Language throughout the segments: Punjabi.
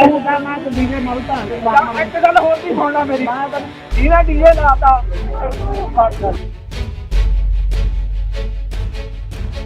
ਤੂੰ ਮੈਂ ਤੇ ਡੀਜੇ ਮਲਤਾ ਇੱਕ ਗੱਲ ਹੋਰ ਵੀ ਸੁਣ ਲੈ ਮੇਰੀ ਇਹਦਾ ਡੀਜੇ ਲਾਤਾ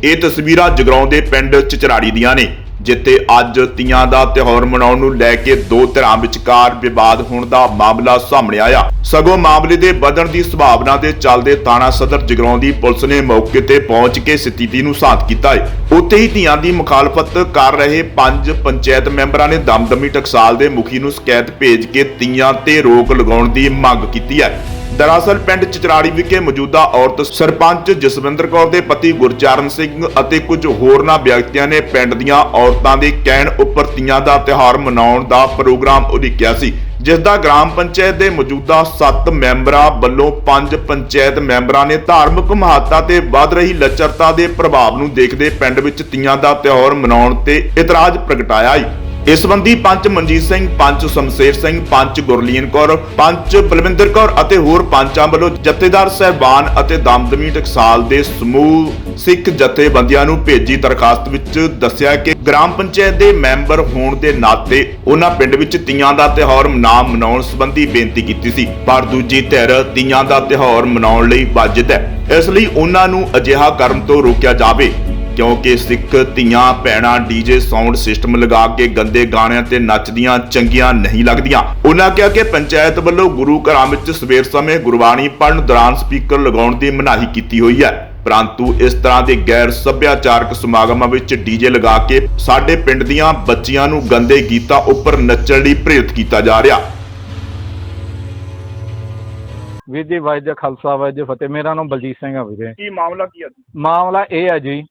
ਇਹ ਤਸਵੀਰਾਂ ਜਗਰਾਉਂ ਦੇ ਪਿੰਡ ਚਚਰਾੜੀ ਦੀਆਂ ਨੇ। ਜਿੱਥੇ ਅੱਜ ਤੀਆਂ ਦਾ ਤਿਉਹਾਰ ਮਨਾਉਣ ਨੂੰ ਲੈ ਕੇ ਦੋ ਧਿਰਾਂ ਵਿਚਕਾਰ ਵਿਵਾਦ ਹੋਣ ਦਾ ਮਾਮਲਾ ਸਾਹਮਣੇ ਆਇਆ। ਸਗੋਂ ਮਾਮਲੇ ਦੇ ਵਧਣ ਦੀ ਸੰਭਾਵਨਾ ਦੇ ਚੱਲਦੇ ਥਾਣਾ ਸਦਰ ਜਗਰਾਉਂ ਦੀ ਪੁਲਿਸ ਨੇ ਮੌਕੇ ਤੇ ਪਹੁੰਚ ਕੇ ਸਥਿਤੀ ਨੂੰ ਸ਼ਾਂਤ ਕੀਤਾ ਹੈ। ਉੱਥੇ ਹੀ ਧੀਆਂ ਦੀ ਮੁਖਾਲਫਤ ਕਰ ਰਹੇ ਪੰਜ ਪੰਚਾਇਤ ਮੈਂਬਰਾਂ ਨੇ ਦਮਦਮੀ ਟਕਸਾਲ ਦੇ ਮੁਖੀ ਨੂੰ ਸ਼ਿਕਾਇਤ ਭੇਜ ਕੇ ਤੀਆਂ ਤੇ ਰੋਕ ਲਗਾਉਣ ਦੀ ਮੰਗ ਕੀਤੀ ਹੈ। ਦਰਅਸਲ ਪਿੰਡ ਚਚਰਾੜੀ ਵਿਖੇ ਮੌਜੂਦਾ ਔਰਤ ਸਰਪੰਚ ਜਸਵਿੰਦਰ ਕੌਰ ਦੇ ਪਤੀ ਗੁਰਚਰਨ ਸਿੰਘ ਅਤੇ ਕੁਝ ਹੋਰਨਾਂ ਵਿਅਕਤੀਆਂ ਨੇ ਪਿੰਡ ਦੀਆਂ ਔਰਤਾਂ ਦੇ ਕਹਿਣ ਉੱਪਰ ਤੀਆਂ ਦਾ ਤਿਉਹਾਰ ਮਨਾਉਣ ਦਾ ਪ੍ਰੋਗਰਾਮ ਉਲੀਕਿਆ ਸੀ, ਜਿਸ ਦਾ ਗ੍ਰਾਮ ਪੰਚਾਇਤ ਦੇ ਮੌਜੂਦਾ 7 ਮੈਂਬਰਾਂ ਵੱਲੋਂ 5 ਪੰਚਾਇਤ ਮੈਂਬਰਾਂ ਨੇ ਧਾਰਮਿਕ ਮਹੱਤਤਾ ਤੇ ਵੱਧ ਰਹੀ ਲੱਚਰਤਾ ਦੇ ਪ੍ਰਭਾਵ ਨੂੰ ਦੇਖਦੇ ਪਿੰਡ ਵਿੱਚ ਤੀਆਂ ਦਾ ਤਿਉਹਾਰ ਮਨਾਉਣ ਤੇ ਇਤਰਾਜ਼ ਪ੍ਰਗਟਾਇਆ ਹੈ ਇਸ ਸੰਬੰਧੀ ਪੰਚ ਮਨਜੀਤ ਸਿੰਘ, ਪੰਚ ਸ਼ਮਸ਼ੇਰ ਸਿੰਘ, ਪੰਚ ਗੁਰਲੀਨ ਕੌਰ, ਪੰਚ ਬਲਵਿੰਦਰ ਕੌਰ ਅਤੇ ਹੋਰ ਪੰਚਾਂ ਵੱਲੋਂ ਜਥੇਦਾਰ ਸਹਿਬਾਨ ਅਤੇ ਦਮਦਮੀ ਟਕਸਾਲ ਦੇ ਸਮੂਹ ਸਿੱਖ ਜਥੇਬੰਦੀਆਂ ਨੂੰ ਭੇਜੀ ਦਰਖਾਸਤ ਵਿੱਚ ਦੱਸਿਆ ਕਿ ਗ੍ਰਾਮ ਪੰਚਾਇਤ ਦੇ ਮੈਂਬਰ ਹੋਣ ਦੇ ਨਾਤੇ ਉਹਨਾਂ ਪਿੰਡ ਵਿੱਚ ਤੀਆਂ ਦਾ ਤਿਉਹਾਰ ਨਾ ਮਨਾਉਣ ਸੰਬੰਧੀ ਬੇਨਤੀ ਕੀਤੀ ਸੀ। ਪਰ ਦੂਜੀ ਧਿਰ ਤੀਆਂ ਦਾ ਤਿਉਹਾਰ ਮਨਾਉਣ ਲਈ ਵਾਜਿਦ ਹੈ। ਇਸ ਲਈ ਉਹਨਾਂ ਨੂੰ ਅਜਿਹਾ ਕਰਨ ਤੋਂ ਰੋਕਿਆ ਜਾਵੇ। ਕਿਉਂਕਿ ਸਿੱਖ ਧੀਆਂ ਭੈਣਾਂ ਡੀਜੇ ਸਾਊਂਡ ਸਿਸਟਮ ਲਗਾ ਕੇ ਗੰਦੇ ਗਾਣਿਆਂ ਤੇ ਨੱਚਦੀਆਂ ਚੰਗੀਆਂ ਨਹੀਂ ਲੱਗਦੀਆਂ। ਉਹਨਾਂ ਕਿਹਾ ਕਿ ਪੰਚਾਇਤ ਵੱਲੋਂ ਗੁਰੂ ਘਰਾਂ ਵਿੱਚ ਸਵੇਰ ਸਮੇਂ ਗੁਰਬਾਣੀ ਪੜ੍ਹਨ ਦੌਰਾਨ ਸਪੀਕਰ ਲਗਾਉਣ ਦੀ ਮਨਾਹੀ ਕੀਤੀ ਹੋਈ ਹੈ। ਪਰੰਤੂ ਇਸ ਤਰ੍ਹਾਂ ਦੇ ਗੈਰ ਸੱਭਿਆਚਾਰਕ ਸਮਾਗਮਾਂ ਵਿੱਚ ਡੀਜੇ ਲਗਾ ਕੇ ਸਾਡੇ ਪਿੰਡ ਦੀਆਂ ਬੱਚੀਆਂ ਨੂੰ ਗੰਦੇ ਗੀਤਾਂ ਉੱਪਰ ਨੱਚਣ ਲਈ ਪ੍ਰੇਰਿਤ ਕੀਤਾ ਜਾ ਰਿਹਾ। ਵੀਰ ਜੀ ਵਾਹਿਗੁਰੂ ਜੀ ਕਾ ਖਾਲਸਾ ਵਾਹਿਗੁਰੂ ਜੀ ਕੀ ਫਤਿਹ। ਮੇਰਾ ਨਾਮ ਬਲਜੀਤ ਸਿੰਘ ਆ ਵੀਰੇ। ਕੀ ਮਾਮਲਾ ਕੀ ਹੈ ਮਾਮਲਾ ਇਹ ਹੈ ਜੀ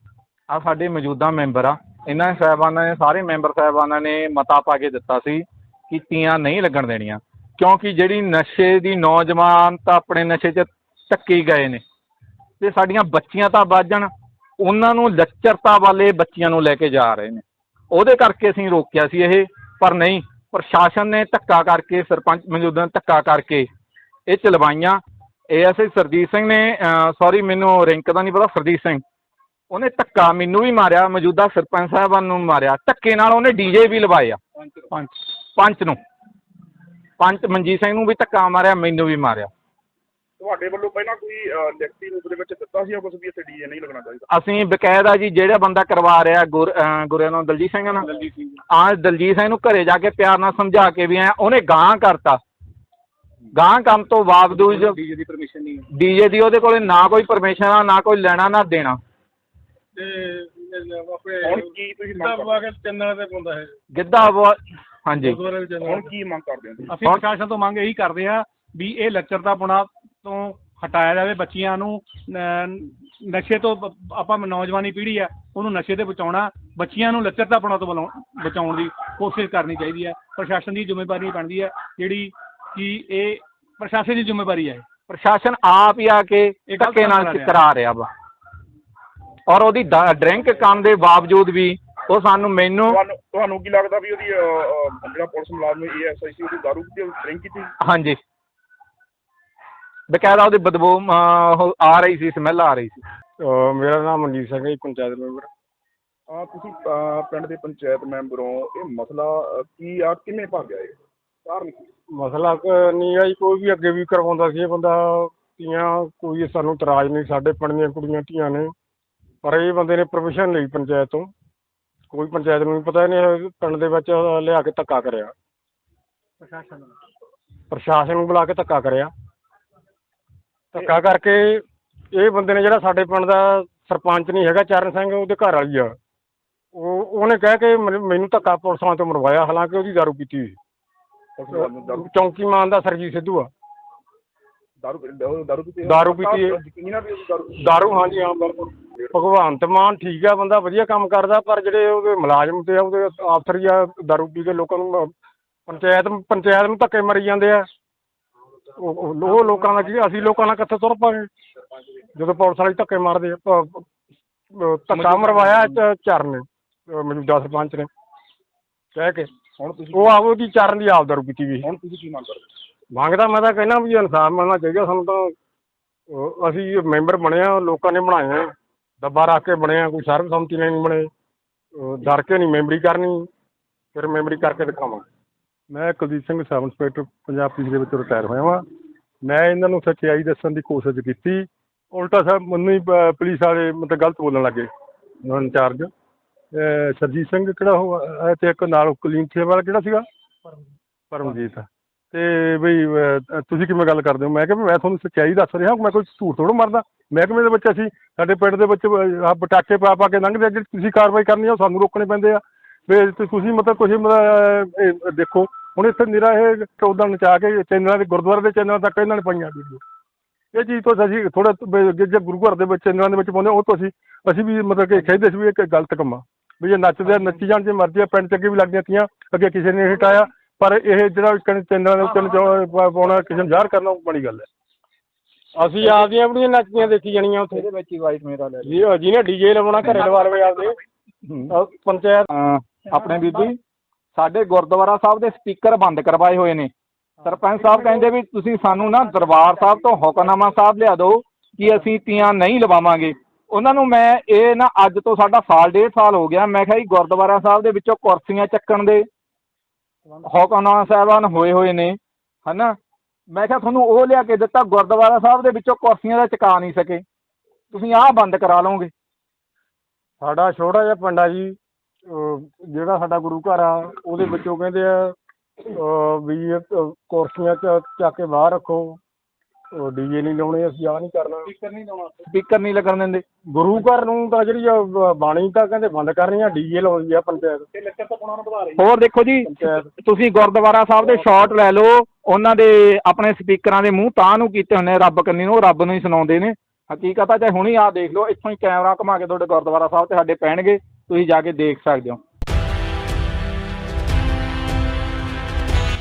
ਆਹ ਸਾਡੇ ਮੌਜੂਦਾ ਮੈਂਬਰ ਆ। ਇਹਨਾਂ ਸਾਹਿਬਾਨਾਂ ਨੇ, ਸਾਰੇ ਮੈਂਬਰ ਸਾਹਿਬਾਨਾਂ ਨੇ ਮਤਾ ਪਾ ਕੇ ਦਿੱਤਾ ਸੀ ਕਿ ਤੀਆਂ ਨਹੀਂ ਲੱਗਣ ਦੇਣੀਆਂ। ਕਿਉਂਕਿ ਜਿਹੜੀ ਨਸ਼ੇ ਦੀ ਨੌਜਵਾਨ ਤਾਂ ਆਪਣੇ ਨਸ਼ੇ 'ਚ ਧੱਕੇ ਗਏ ਨੇ। ਤੇ ਸਾਡੀਆਂ ਬੱਚੀਆਂ ਤਾਂ ਬਾਜਣ ਉਹਨਾਂ ਨੂੰ ਲੱਚਰਤਾ ਵਾਲੇ ਬੱਚੀਆਂ ਨੂੰ ਲੈ ਕੇ ਜਾ ਰਹੇ ਨੇ। ਉਹਦੇ ਕਰਕੇ ਅਸੀਂ ਰੋਕਿਆ ਸੀ ਇਹ। ਪਰ ਨਹੀਂ, ਪ੍ਰਸ਼ਾਸਨ ਨੇ ਧੱਕਾ ਕਰਕੇ, ਸਰਪੰਚ ਮੌਜੂਦਾ ਧੱਕਾ ਕਰਕੇ ਇਹ ਚਲਵਾਈਆਂ। ਏਐਸਆਈ ਸਰਜੀਤ ਸਿੰਘ ਨੇ ਸੌਰੀ ਮੈਨੂੰ ਰਿੰਕ ਦਾ ਨਹੀਂ ਪਤਾ, ਸਰਜੀਤ ਸਿੰਘ। ਉਹਨੇ ਧੱਕਾ ਮੈਨੂੰ ਵੀ ਮਾਰਿਆ ਮੌਜੂਦਾ ਸਰਪੰਚ ਸਾਹਿਬਾਨ ਨੂੰ ਮਾਰਿਆ। ਧੱਕੇ ਨਾਲ ਉਹਨੇ ਡੀਜੇ ਵੀ ਲਵਾਏ ਆ। ਪੰਚ ਪੰਚ ਨੂੰ। ਪੰਚ ਮਨਜੀਤ ਸਿੰਘ ਨੂੰ ਵੀ ਧੱਕਾ ਮਾਰਿਆ ਮੈਨੂੰ ਵੀ ਮਾਰਿਆ। ਤੁਹਾਡੇ ਵੱਲੋਂ ਪਹਿਲਾਂ ਕੋਈ ਲਿਖਤੀ ਰੂਪ ਦੇ ਵਿੱਚ ਦਿੱਤਾ ਸੀ ਕੁਝ ਵੀ ਇੱਥੇ ਡੀਜੇ ਨਹੀਂ ਲੱਗਣਾ ਚਾਹੀਦਾ? ਅਸੀਂ ਬਕਾਇਦਾ ਜੀ ਜਿਹੜਾ ਬੰਦਾ ਕਰਵਾ ਰਿਹਾ ਗੁਰਿਆਂ ਨੂੰ ਦਲਜੀਤ ਸਿੰਘ ਨਾ ਆ ਦਲਜੀਤ ਸਿੰਘ ਨੂੰ ਘਰੇ ਜਾ ਕੇ ਪਿਆਰ ਨਾਲ ਸਮਝਾ ਕੇ ਵੀ ਆਇਆ ਉਹਨੇ ਗਾਂ ਕਰਤਾ। ਗਾਂ ਕੰਮ ਤੋਂ ਬਾਵਜੂਦ ਡੀਜੇ ਦੀ ਪਰਮਿਸ਼ਨ ਨਹੀਂ। ਡੀਜੇ ਦੀ ਉਹਦੇ ਕੋਲੇ ਨਾ ਕੋਈ ਪਰਮਿਸ਼ਨ ਆ ਨਾ ਕੋਈ ਲੈਣਾ ਨਾ ਦੇਣਾ। ਤੇ ਹੁਣ ਕੀ ਤੁਸੀਂ ਮੰਗ ਕਰਦੇ? ਚੰਨਣ ਤੇ ਪਾਉਂਦਾ ਹੈ ਗਿੱਧਾ ਵਾ- ਹਾਂਜੀ। ਹੁਣ ਕੀ ਮੰਗ ਕਰਦੇ ਹੋ ਤੁਸੀਂ? ਅਸੀਂ ਪ੍ਰਸ਼ਾਸਨ ਤੋਂ ਮੰਗ ਇਹੀ ਕਰਦੇ ਆ ਵੀ ਇਹ ਲੱਚਰਤਾਪੁਣਾ ਤੋਂ ਹਟਾਇਆ ਜਾਵੇ ਬੱਚੀਆਂ ਨੂੰ ਨ- ਨਸ਼ੇ ਤੋਂ ਬ- ਆਪਾਂ ਨੌਜਵਾਨੀ ਪੀੜ੍ਹੀ ਆ ਉਹਨੂੰ ਨਸ਼ੇ ਤੇ ਬਚਾਉਣਾ ਬੱਚੀਆਂ ਨੂੰ ਲੱਚਰਤਾਪੁਣਾ ਤੋਂ ਬਲਾਉ- ਬਚਾਉਣ ਦੀ ਕੋਸ਼ਿਸ਼ ਕਰਨੀ ਚਾਹੀਦੀ ਹੈ ਪ੍ਰਸ਼ਾਸਨ ਦੀ ਜ਼ਿੰਮੇਵਾਰੀ ਬਣਦੀ ਹੈ ਜਿਹੜੀ ਕਿ ਇਹ ਪ੍ਰਸ਼ਾਸਨ ਦੀ ਜ਼ਿੰਮੇਵਾਰੀ ਹੈ ਪ੍ਰਸ਼ਾਸਨ ਆਪ ਹੀ ਆ ਕੇ ਇਹ ਗਲਤ ਧੱਕੇ ਕੰਮ ਨਾਲ ਕਰਾ ਰਿਹਾ। ਕਰਾ ਰਿਹਾ ਵਾ। ਔਰ ਉਹਦੀ ਡਰਿੰਕ ਕਰਨ ਦੇ ਬਾਵਜੂਦ ਵੀ ਉਹ ਸਾਨੂੰ ਮੈਨੂੰ ਤੁਹਾਨੂੰ ਤੁਹਾਨੂੰ ਕੀ ਲੱਗਦਾ ਵੀ ਉਹਦੀ ਅਹ, ਜਿਹੜਾ ਪੁਲਿਸ ਮੁਲਾਜ਼ਮ ਏਐਸਆਈ ਸੀ ਉਹਦੀ ਦਾਰੂ ਪੀਤੀ ਡਰਿੰਕ ਕੀਤੀ? ਹਾਂਜੀ। ਬਕਾਇਦਾ ਉਹਦੀ ਬਦਬੂ ਉਹ ਆ ਰਹੀ ਸੀ ਸਮੈਲ ਆ ਰਹੀ ਸੀ। ਅਹ ਮੇਰਾ ਨਾਮ ਮਨਜੀਤ ਸਿੰਘ ਹੈ ਜੀ, ਪੰਚਾਇਤ ਮੈਂਬਰ। ਆ ਤੁਸੀਂ ਅਹ, ਪਿੰਡ ਦੇ ਪੰਚਾਇਤ ਮੈਂਬਰ ਹੋ ਇਹ ਮਸਲਾ ਅਹ, ਕੀ ਆ ਕਿਵੇਂ ਭਾਗਿਆ ਇਹ? ਕਾਰਨ ਕੀ? ਮਸਲਾ ਕ- ਨਹੀਂ ਆ ਜੀ ਕੋਈ ਵੀ ਅੱਗੇ ਵੀ ਕਰਵਾਉਂਦਾ ਸੀ ਇਹ ਬੰਦਾ ਧੀਆਂ ਕੋਈ ਸਾਨੂੰ ਇਤਰਾਜ਼ ਨਹੀਂ ਸਾਡੇ ਪਿੰਡ ਦੀਆਂ ਕੁੜੀਆਂ ਧੀਆਂ ਨੇ। ਪਰ ਇਹ ਬੰਦੇ ਨੇ ਪਰਮਿਸ਼ਨ ਲਈ ਪੰਚਾਇਤ ਤੋਂ। ਕੋਈ ਪੰਚਾਇਤ ਨੂੰ ਨਹੀਂ ਪਤਾ ਇਹਨੇ ਪਿੰਡ ਦੇ ਵਿੱਚ ਲਿਆ ਕੇ ਧੱਕਾ ਕਰਿਆ। ਪ੍ਰਸ਼ਾਸਨ ਨੂੰ। ਬੁਲਾ ਕੇ ਧੱਕਾ ਕਰਿਆ। ਧੱਕਾ ਕਰਕੇ ਇਹ ਬੰਦੇ ਨੇ ਜਿਹੜਾ ਸਾਡੇ ਪਿੰਡ ਦਾ ਸਰਪੰਚ ਨਹੀਂ ਹੈਗਾ ਚਰਨ ਸਿੰਘ ਉਹਦੇ ਘਰ ਵਾਲੀ ਆ। ਉਹ ਉਹਨੇ ਕਹਿ ਕੇ ਮੈਨੂੰ ਧੱਕਾ ਪੁਲਿਸ ਵਾਲਿਆਂ ਤੋਂ ਮਰਵਾਇਆ ਹਾਲਾਂਕਿ ਉਹਦੀ ਦਾਰੂ ਪੀਤੀ ਹੋਈ। ਨੂੰ ਚੌਂਕੀ ਮਾਨ ਦਾ ਸਰਜੀਤ ਸਿੱਧੂ ਆ। ਦਾਰੂ ਦਾਰੂ ਦਾਰੂ ਪੀਤੀ ਦਾਰੂ ਪੀਤੀ ਹੈ। ਯਕੀਨ ਵੀ ਉਹ ਦਾਰੂ ਦਾਰੂ ਹਾਂਜੀ ਹਾਂ ਬਿਲਕੁਲ ਭਗਵੰਤ ਮਾਨ ਠੀਕ ਆ ਬੰਦਾ ਵਧੀਆ ਕੰਮ ਕਰਦਾ ਪਰ ਜਿਹੜੇ ਉਹਦੇ ਮੁਲਾਜ਼ਮ ਤੇ ਆ ਉਹਦੇ ਅਫਸਰ ਹੀ ਆ ਦਾਰੂ ਪੀ ਕੇ ਲੋਕਾਂ ਨੂੰ ਅਹ, ਪੰਚਾਇਤ ਪੰਚਾਇਤ ਨੂੰ ਧੱਕੇ ਮਾਰੀ ਜਾਂਦੇ ਆ ਉਹ ਉਹ- ਉਹ ਲੋਕਾਂ ਦਾ ਕੀ ਅਸੀਂ ਲੋਕਾਂ ਨਾਲ ਕਿੱਥੇ ਤੁਰ ਪਾਂਗੇ ਜਦੋਂ ਪੁਲਿਸ ਵਾਲੇ ਧੱਕੇ ਮਾਰਦੇ ਆ ਪ- ਪ- ਧੱਕਾ ਮਰਵਾਇਆ ਚ- ਚਰਨ ਨੇ ਅਹ, ਮੌਜੂਦਾ ਸਰਪੰਚ ਨੇ ਕਹਿ ਕੇ ਹੁਣ ਤੁਸੀਂ ਉਹ ਆਪ ਉਹਦੀ ਚਰਨ ਦੀ ਆਪ ਦਾਰੂ ਪੀਤੀ ਵੀ। ਹੁਣ ਤੁਸੀਂ ਕੀ ਮੰਗ ਕਰਦੇ? ਹੋ? ਮੰਗਦਾ ਮੈਂ ਤਾਂ ਕਹਿੰਦਾ ਵੀ ਇਨਸਾਫ ਮਿਲਣਾ ਚਾਹੀਦਾ ਸਾਨੂੰ ਤਾਂ। ਅਹ ਅਸੀਂ ਮੈਂਬਰ ਬਣੇ ਆ ਲੋਕਾਂ ਨੇ ਬਣਾਏ ਆ। ਦੱਬਾ ਰੱਖ ਕੇ ਬਣੇ ਆ ਕੋਈ ਸਰਬਸੰਮਤੀ ਨਾਲ ਨਹੀਂ ਬਣੇ। ਅਹ ਡਰ ਕੇ ਨਹੀਂ ਮੈਂਬਰੀ ਕਰਨੀ। ਫਿਰ ਮੈਂਬਰੀ ਕਰਕੇ ਦਿਖਾਵਾਂਗੇ ਮੈਂ Kuldeep Singh sub inspector Punjab police ਦੇ ਵਿੱਚ ਰਿਟਾਇਰ ਹੋਇਆ ਵਾਂ। ਮੈਂ ਇਹਨਾਂ ਨੂੰ ਸੱਚਾਈ ਦੱਸਣ ਦੀ ਕੋਸ਼ਿਸ਼ ਕੀਤੀ। ਉਲਟਾ ਸਾਹਿਬ ਮੈਨੂੰ ਹੀ ਪ- ਪੁਲਿਸ ਵਾਲੇ ਮਤਲਬ ਗਲਤ ਬੋਲਣ ਲੱਗੇ। ਉਹਨਾਂ ਇੰਚਾਰਜ ਸਰਜੀਤ ਸਿੰਘ ਕਿਹੜਾ ਉਹ ਅਹ ਤੇ ਇੱਕ ਨਾਲ ਕੁਲੀਨ ਥੇ ਵਾਲਾ ਕਿਹੜਾ ਸੀਗਾ? ਪਰਮਜੀਤ। ਤੇ ਬਈ ਤੁਸੀਂ ਕਿਵੇਂ ਗੱਲ ਕਰਦੇ ਹੋ? ਮੈਂ ਕਿਹਾ ਵੀ ਮੈਂ ਤੁਹਾਨੂੰ ਸੱਚਾਈ ਦੱਸ ਰਿਹਾ, ਮੈਂ ਕੋਈ ਝੂਠ ਥੋੜ੍ਹਾ ਮਾਰਦਾ। ਮਹਿਕਮੇ ਦੇ ਵਿੱਚ ਅਸੀਂ, ਸਾਡੇ ਪਿੰਡ ਦੇ ਵਿੱਚ ਆਹ ਪਟਾਕੇ ਪਾ ਪਾ ਕੇ ਲੰਘਦੇ ਆ, ਜਿਹੜੀ ਤੁਸੀਂ ਕਾਰਵਾਈ ਕਰਨੀ ਆ, ਉਹ ਸਾਨੂੰ ਰੋਕਣੇ ਪੈਂਦੇ ਆ। ਵੀ ਤੇ ਤੁਸੀਂ ਮਤਲਬ ਤੁਸੀਂ ਮਤਲਬ ਦੇਖੋ, ਹੁਣ ਇੱਥੇ ਨਿਰਾ ਇਹ ਚੌਦਾਂ ਨਚਾ ਕੇ ਚੈਨਲਾਂ ਦੇ, ਗੁਰਦੁਆਰੇ ਦੇ ਚੈਨਲਾਂ ਤੱਕ ਇਹਨਾਂ ਨੇ ਪਾਈਆਂ ਵੀਡੀਓ। ਇਹ ਚੀਜ਼ ਤੋਂ ਅਸੀਂ ਥੋੜਾ ਜੇ ਗੁਰੂ ਘਰ ਦੇ ਵਿੱਚ ਚੈਨਲਾਂ ਦੇ ਵਿੱਚ ਪਾਉਂਦੇ ਉਹ ਤੋਂ ਅਸੀਂ ਅਸੀਂ ਵੀ ਮਤਲਬ ਕਿ ਕਹਿੰਦੇ ਸੀ ਵੀ ਇਹ ਇੱਕ ਗਲਤ ਕੰਮ ਆ। ਵੀ ਜੇ ਨੱਚਦੇ ਆ, ਨੱਚੀ ਜਾਣ, ਜੇ ਮਰਜ਼ੀ ਆ, ਪਿੰਡ ਚ ਅੱਗੇ ਵੀ ਲੱਗਦੀਆਂ ਤੀਆਂ, ਅੱਗੇ ਕਿਸੇ ਨੇ ਹਟਾਇਆ ਪਰ ਇਹ ਜਿਹੜਾ ਚੈਨਲਾਂ ਦੇ ਉੱਤੇ ਨਚਾਉਣਾ- ਪਾਉਣਾ ਕਿਸੇ ਨੂੰ ਜ਼ਾਹਰ ਕਰਨਾ ਉਹ ਬੜੀ ਗੱਲ ਹੈ। ਅਸੀਂ ਆਪਦੀਆਂ ਆਪਣੀਆਂ ਨੱਚਦੀਆਂ ਦੇਖੀ ਜਾਣੀਆਂ ਉੱਥੇ। ਇਹਦੇ ਵਿੱਚ ਹੀ ਵਾਈਟ ਮੇਰਾ ਲੈ ਜੀ ਜਿਹਨੇ ਡੀਜੇ ਲਵਾਉਣਾ ਘਰੇ ਲਵਾ ਲਵੇ ਆਪਦੇ। ਅਹ ਪੰਚਾਇਤ। ਆਪਣੇ ਬੀਬੀ ਸਾਡੇ ਗੁਰਦੁਆਰਾ ਸਾਹਿਬ ਦੇ ਸਪੀਕਰ ਬੰਦ ਕਰਵਾਏ ਹੋਏ ਨੇ। ਸਰਪੰਚ ਸਾਹਿਬ ਕਹਿੰਦੇ ਵੀ ਤੁਸੀਂ ਸਾਨੂੰ ਨਾ ਦਰਬਾਰ ਸਾਹਿਬ ਤੋਂ ਹੁਕਮਨਾਮਾ ਸਾਹਿਬ ਲਿਆ ਦਿਓ ਕਿ ਅਸੀਂ ਤੀਆਂ ਨਹੀਂ ਲਵਾਵਾਂਗੇ। ਉਹਨਾਂ ਨੂੰ ਮੈਂ ਇਹ ਨਾ ਅੱਜ ਤੋਂ ਸਾਡਾ ਸਾਲ ਡੇਢ ਸਾਲ ਹੋ ਗਿਆ। ਮੈਂ ਕਿਹਾ ਜੀ ਗੁਰਦੁਆਰਾ ਸਾਹਿਬ ਦੇ ਵਿੱਚੋਂ ਕੁਰਸੀਆਂ ਚੱਕਣ ਦੇ ਹੁਕਮਨਾਮਾ ਸਾਹਿਬਾਨ ਹੋਏ ਹੋਏ ਨੇ ਹਨਾ? ਮੈਂ ਕਿਹਾ ਤੁਹਾਨੂੰ ਉਹ ਲਿਆ ਕੇ ਦਿੱਤਾ ਗੁਰਦੁਆਰਾ ਸਾਹਿਬ ਦੇ ਵਿੱਚੋਂ ਕੁਰਸੀਆਂ ਦਾ ਚਕਾ ਨਹੀਂ ਸਕੇ। ਤੁਸੀਂ ਆਹ ਬੰਦ ਕਰਾ ਲਓਗੇ। ਸਾਡਾ ਛੋਟਾ ਜਿਹਾ ਪਿੰਡ ਆ ਜੀ ਅਹ ਜਿਹੜਾ ਸਾਡਾ ਗੁਰੂ ਘਰ ਆ ਉਹਦੇ ਵਿੱਚੋਂ ਕਹਿੰਦੇ ਆ ਅਹ ਵੀ ਇਹ, ਅਹ ਕੁਰਸੀਆਂ ਚ ਚੱਕ ਕੇ ਬਾਹਰ ਰੱਖੋ। ਡੀਜੇ ਨਹੀਂ ਲਾਉਣੇ ਅਸੀਂ ਆ ਨਹੀਂ ਕਰਨਾ। ਸਪੀਕਰ ਨਹੀਂ ਲੱਗਣ ਦਿੰਦੇ। ਗੁਰੂ ਘਰ ਨੂੰ ਤਾਂ ਜਿਹੜੀ ਆ, ਬ- ਬਾਣੀ ਤਾਂ ਕਹਿੰਦੇ ਬੰਦ ਕਰਨੀ ਆ ਡੀਜੇ ਲਾਉਂਦੀ ਆ ਪੰਚਾਇਤ। ਹੋਰ ਦੇਖੋ ਜੀ ਤੁਸੀਂ ਗੁਰਦੁਆਰਾ ਸਾਹਿਬ ਦੇ ਸ਼ਾਟ ਲੈ ਲਓ ਉਹਨਾਂ ਦੇ ਆਪਣੇ ਸਪੀਕਰਾਂ ਦੇ ਮੂੰਹ ਤਾਂ ਨੂੰ ਕੀਤੇ ਹੁੰਦੇ ਆ ਰੱਬ ਕੰਨੀ ਨੂੰ ਉਹ ਰੱਬ ਨੂੰ ਹੀ ਸੁਣਾਉਂਦੇ ਨੇ। ਹਕੀਕਤ ਆ ਚਾਹੇ ਹੁਣੀ ਆ ਦੇਖ ਲਓ ਇੱਥੋਂ ਹੀ ਕੈਮਰਾ ਘੁਮਾ ਕੇ ਤੁਹਾਡੇ ਗੁਰਦੁਆਰਾ ਸਾਹਿਬ ਤੇ ਸਾਡੇ ਪੈਣਗੇ ਤੁਸੀਂ ਜਾ ਕੇ ਦੇਖ ਸਕਦੇ ਹੋ।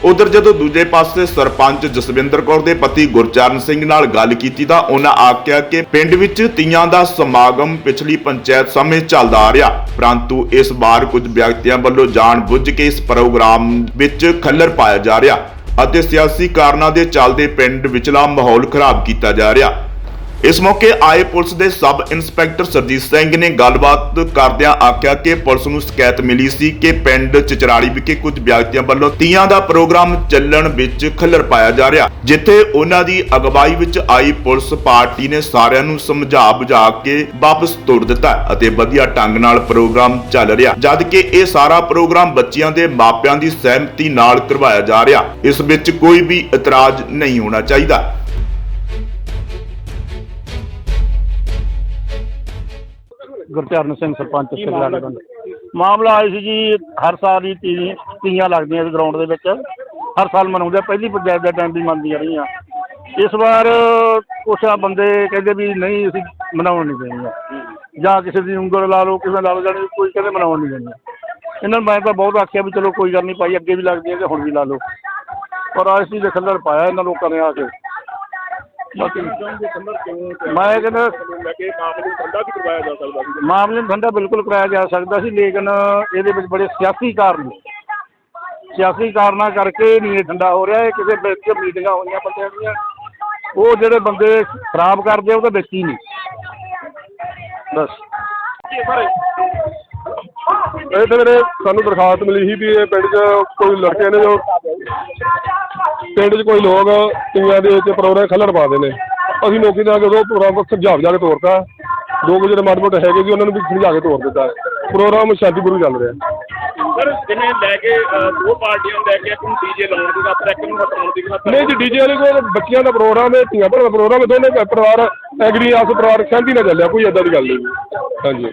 ਉਧਰ ਜਦੋਂ ਦੂਜੇ ਪਾਸੇ ਸਰਪੰਚ ਜਸਵਿੰਦਰ ਕੌਰ ਦੇ ਪਤੀ ਗੁਰਚਰਨ ਸਿੰਘ ਨਾਲ ਗੱਲ ਕੀਤੀ ਤਾਂ ਉਹਨਾਂ ਆਖਿਆ ਕਿ ਪਿੰਡ ਵਿੱਚ ਤੀਆਂ ਦਾ ਸਮਾਗਮ ਪਿਛਲੀ ਪੰਚਾਇਤ ਸਮੇਂ ਚੱਲਦਾ ਆ ਰਿਹਾ। ਪਰੰਤੂ ਇਸ ਵਾਰ ਕੁਝ ਵਿਅਕਤੀਆਂ ਵੱਲੋਂ ਜਾਣ ਬੁੱਝ ਕੇ ਇਸ ਪ੍ਰੋਗਰਾਮ ਵਿੱਚ ਖੱਲਰ ਪਾਇਆ ਜਾ ਰਿਹਾ ਅਤੇ ਸਿਆਸੀ ਕਾਰਨਾਂ ਦੇ ਚੱਲਦੇ ਪਿੰਡ ਵਿਚਲਾ ਮਾਹੌਲ ਖਰਾਬ ਕੀਤਾ ਜਾ ਰਿਹਾ। ਇਸ ਮੌਕੇ ਆਏ ਪੁਲਿਸ ਦੇ ਸਬ ਇੰਸਪੈਕਟਰ ਸਰਜੀਤ ਸਿੰਘ ਨੇ ਗੱਲਬਾਤ ਕਰਦਿਆਂ ਆਖਿਆ ਕਿ ਪੁਲਿਸ ਨੂੰ ਸ਼ਿਕਾਇਤ ਮਿਲੀ ਸੀ ਕਿ ਪਿੰਡ ਚਚਰਾਲੀ ਵਿਖੇ ਕੁਝ ਵਿਅਕਤੀਆਂ ਵੱਲੋਂ ਤੀਆਂ ਦਾ ਪ੍ਰੋਗਰਾਮ ਚੱਲਣ ਵਿੱਚ ਖੱਲਰ ਪਾਇਆ ਜਾ ਰਿਹਾ, ਜਿੱਥੇ ਉਹਨਾਂ ਦੀ ਅਗਵਾਈ ਵਿੱਚ ਆਈ ਪੁਲਿਸ ਪਾਰਟੀ ਨੇ ਸਾਰਿਆਂ ਨੂੰ ਸਮਝਾ ਬੁਝਾ ਕੇ ਵਾਪਸ ਤੋੜ ਦਿੱਤਾ ਅਤੇ ਵਧੀਆ ਢੰਗ ਨਾਲ ਪ੍ਰੋਗਰਾਮ ਚੱਲ ਰਿਹਾ ਜਦ ਕਿ ਇਹ ਸਾਰਾ ਪ੍ਰੋਗਰਾਮ ਬੱਚਿਆਂ ਦੇ ਮਾਪਿਆਂ ਦੀ ਸਹਿਮਤੀ ਨਾਲ ਕਰਵਾਇਆ ਜਾ ਰਿਹਾ, ਇਸ ਵਿੱਚ ਕੋਈ ਵੀ ਇਤਰਾਜ਼ ਨਹੀਂ ਹੋਣਾ ਚਾਹੀਦਾ। ਗੁਰਚਰਨ ਸਿੰਘ ਸਰਪੰਚ ਸਿਗਲਾੜੇ ਪਿੰਡ ਮਾਮਲਾ ਆਇਆ ਸੀ ਜੀ ਹਰ ਸਾਲ ਹੀ ਤੀ- ਤੀਆਂ ਲੱਗਦੀਆਂ ਇਸ ਗਰਾਊਂਡ ਦੇ ਵਿੱਚ। ਹਰ ਸਾਲ ਮਨਾਉਂਦੇ ਆ ਪਹਿਲੀ ਪੰਚਾਇਤ ਦੇ ਟਾਈਮ ਵੀ ਮੰਨਦੀਆਂ ਰਹੀਆਂ। ਇਸ ਵਾਰ ਕੁਛ ਆ ਬੰਦੇ ਕਹਿੰਦੇ ਵੀ ਨਹੀਂ ਅਸੀਂ ਮਨਾਉਣ ਨਹੀਂ ਦੇਣੀਆਂ। ਜਾਂ ਕਿਸੇ ਦੀ ਉਂਗਲ ਲਾ ਲਓ ਕਿਸੇ ਲਾ ਲਓ ਜਾਣੀ ਕੋਈ ਕਹਿੰਦੇ ਮਨਾਉਣ ਨਹੀਂ ਦੇਣੀਆਂ। ਇਹਨਾਂ ਨੂੰ ਮੈਂ ਤਾਂ ਬਹੁਤ ਆਖਿਆ ਵੀ ਚਲੋ ਕੋਈ ਗੱਲ ਨਹੀਂ ਭਾਈ ਅੱਗੇ ਵੀ ਲੱਗਦੀਆਂ ਤੇ ਹੁਣ ਵੀ ਲਾ ਲਓ। ਪਰ ਅਸੀਂ ਦੇ ਖੱਲਰ ਪਾਇਆ ਇਹਨਾਂ ਲੋਕਾਂ ਨੇ ਆ ਕੇ। ਬਾਕੀ ਮੈਂ ਕਹਿੰਦਾ ਮਾਮਲੇ ਨੂੰ ਠੰਡਾ ਬਿਲਕੁਲ ਕਰਾਇਆ ਜਾ ਸਕਦਾ ਸੀ ਲੇਕਿਨ ਇਹਦੇ ਵਿੱਚ ਬੜੇ ਸਿਆਸੀ ਕਾਰਨ। ਸਿਆਸੀ ਕਾਰਨਾਂ ਕਰਕੇ ਨਹੀਂ ਇਹ ਠੰਡਾ ਹੋ ਰਿਹਾ ਇਹ ਕਿਸੇ ਵਿੱਚ ਮੀਟਿੰਗਾਂ ਹੋਈਆਂ ਬੰਦਿਆਂ ਦੀਆਂ। ਉਹ ਜਿਹੜੇ ਬੰਦੇ ਖਰਾਬ ਕਰਦੇ ਆ ਉਹਦੇ ਵਿੱਚ ਹੀ ਨਹੀਂ ਬਸ। ਇਹ ਤਾਂ ਸਾਨੂੰ ਦਰਖਾਸਤ ਮਿਲੀ ਸੀ ਵੀ ਇਹ ਪਿੰਡ 'ਚ ਕੋਈ ਲੜਕੇ ਨੇ ਜੋ ਪਿੰਡ 'ਚ ਕੋਈ ਲੋਕ ਤੀਆਂ ਦੇ ਵਿੱਚ ਪ੍ਰੋਗਰਾਮ ਖੱਲੜ ਪਾਦੇ ਨੇ। ਅਸੀਂ ਤੇ ਆ ਕੇ ਉਹ ਪ੍ਰੋਗਰਾਮ ਸਮਝਾ ਜਾ ਕੇ ਤੋਰਤਾ। ਦੋ ਕੁ ਜਿਹੜੇ ਮਾੜੇ ਮੋਟੇ ਹੈਗੇ ਸੀ ਉਹਨਾਂ ਨੂੰ ਵੀ ਸਮਝਾ ਕੇ ਤੋਰ ਦਿੱਤਾ। ਪ੍ਰੋਗਰਾਮ ਸ਼ਾਂਤੀਪੂਰ ਚੱਲ ਰਿਹਾ। ਸਰ ਜਿਵੇਂ ਲੈ ਕੇ ਅਹ, ਦੋ ਪਾਰਟੀਆਂ ਨੂੰ ਲੈ ਕੇ ਇੱਕ ਨੂੰ ਡੀਜੇ ਲਾਉਣ ਦੀ ਖਾਤਰ ਇੱਕ ਨੂੰ ਹਟਾਉਣ ਦੀ ਖਾਤਰ ਨਹੀਂ ਜੀ ਡੀਜੇ ਵਾਲੇ ਕੋਲ ਬੱਚਿਆਂ ਦਾ ਪ੍ਰੋਗਰਾਮ ਹੈ ਧੀਆਂ ਭੈਣਾਂ ਦਾ ਪ੍ਰੋਗਰਾਮ ਹੈ ਦੋਨੇ ਪਰਿਵਾਰ ਐਗਰੀ ਆਸ ਪਰਿਵਾਰ ਸਹਿਮਤੀ ਨਾਲ ਚੱਲਿਆ ਕੋਈ ਏਦਾਂ ਦੀ ਗੱਲ ਨਹੀਂ। ਹਾਂਜੀ।